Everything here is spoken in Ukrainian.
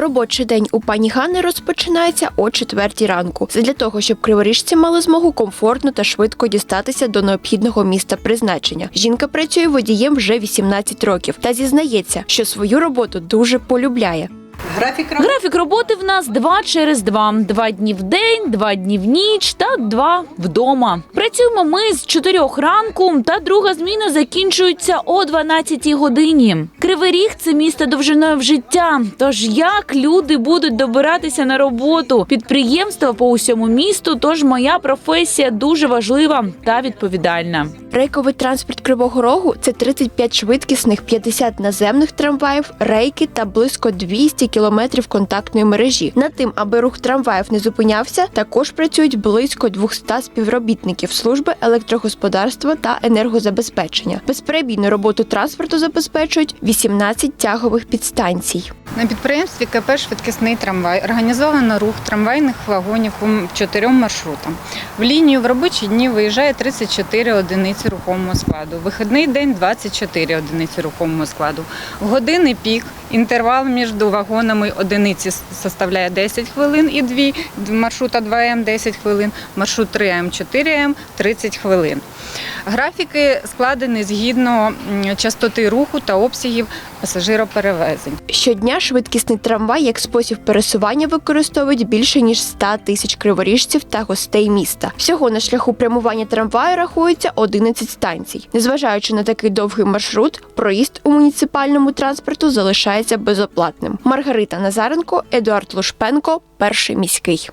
Робочий день у пані Ганни розпочинається о четвертій ранку. Це для того, щоб криворіжці мали змогу комфортно та швидко дістатися до необхідного міста призначення. Жінка працює водієм вже 18 років та зізнається, що свою роботу дуже полюбляє. Графік роботи Графік роботи в нас два через два: два дні в день, два дні в ніч та два вдома. Працюємо ми з чотирьох ранку, та друга зміна закінчується о 12 годині. Кривий Ріг – це місто довжиною в життя. Тож як люди будуть добиратися на роботу? Підприємства по усьому місту. Тож моя професія дуже важлива та відповідальна. Рейковий транспорт Кривого Рогу це 35 швидкісних, 50 наземних трамваїв, рейки та близько 200 кілометрів контактної мережі. Над тим, аби рух трамваїв не зупинявся, також працюють близько 200 співробітників служби електрогосподарства та енергозабезпечення. Безперебійну роботу транспорту забезпечують 18 тягових підстанцій. На підприємстві КП «Швидкісний трамвай» організовано рух трамвайних вагонів по чотирьом маршрутам. В лінію в робочі дні виїжджає 34 одиниці рухомого складу. Вихідний день 24 одиниці рухомого складу. В години пік інтервал між вагонами одиниці составляє 10 хвилин і дві маршрута 2М 10 хвилин, маршрут 3М 4М 30 хвилин. Графіки складені згідно частоти руху та обсягів пасажироперевезень. Швидкісний трамвай як спосіб пересування використовують більше ніж 100 тисяч криворіжців та гостей міста. Всього на шляху прямування трамваю рахується 11 станцій. Незважаючи на такий довгий маршрут, проїзд у муніципальному транспорту залишається безоплатним. Маргарита Назаренко, Едуард Лушпенко, перший міський.